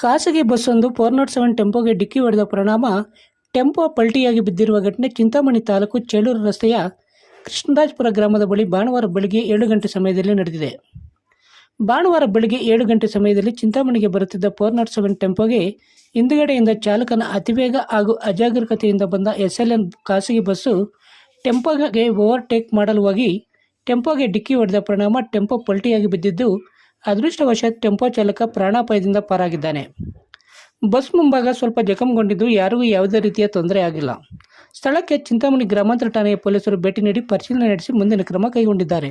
ಖಾಸಗಿ ಬಸ್ಸೊಂದು four not seven ಟೆಂಪೋಗೆ ಡಿಕ್ಕಿ ಹೊಡೆದ ಪರಿಣಾಮ ಟೆಂಪೋ ಪಲ್ಟಿಯಾಗಿ ಬಿದ್ದಿರುವ ಘಟನೆ ಚಿಂತಾಮಣಿ ತಾಲೂಕು ಚೇಳೂರು ರಸ್ತೆಯ ಕೃಷ್ಣರಾಜಪುರ ಗ್ರಾಮದ ಬಳಿ ಭಾನುವಾರ ಬೆಳಗ್ಗೆ ಏಳು ಗಂಟೆ ಸಮಯದಲ್ಲಿ ನಡೆದಿದೆ. ಭಾನುವಾರ ಬೆಳಗ್ಗೆ ಏಳು ಗಂಟೆ ಸಮಯದಲ್ಲಿ ಚಿಂತಾಮಣಿಗೆ ಬರುತ್ತಿದ್ದ ಫೋರ್ ನಾಟ್ ಸೆವೆನ್ ಟೆಂಪೋಗೆ ಹಿಂದುಗಡೆಯಿಂದ ಚಾಲಕನ ಅತಿವೇಗ ಹಾಗೂ ಅಜಾಗರೂಕತೆಯಿಂದ ಬಂದ ಎಸ್ ಎಲ್ ಎನ್ ಖಾಸಗಿ ಬಸ್ಸು ಟೆಂಪೋಗೆ ಓವರ್ಟೇಕ್ ಮಾಡಲು ಹೋಗಿ, ಟೆಂಪೋಗೆ ಡಿಕ್ಕಿ ಹೊಡೆದ ಪರಿಣಾಮ ಟೆಂಪೋ ಪಲ್ಟಿಯಾಗಿ ಬಿದ್ದಿದ್ದು ಅದೃಷ್ಟವಶಾತ್ ಟೆಂಪೋ ಚಾಲಕ ಪ್ರಾಣಾಪಾಯದಿಂದ ಪಾರಾಗಿದ್ದಾನೆ. ಬಸ್ ಮುಂಭಾಗ ಸ್ವಲ್ಪ ಜಖಂಗೊಂಡಿದ್ದು ಯಾರಿಗೂ ಯಾವುದೇ ರೀತಿಯ ತೊಂದರೆ ಆಗಿಲ್ಲ. ಸ್ಥಳಕ್ಕೆ ಚಿಂತಾಮಣಿ ಗ್ರಾಮಾಂತರ ಠಾಣೆಯ ಪೊಲೀಸರು ಭೇಟಿ ನೀಡಿ ಪರಿಶೀಲನೆ ನಡೆಸಿ ಮುಂದಿನ ಕ್ರಮ ಕೈಗೊಂಡಿದ್ದಾರೆ.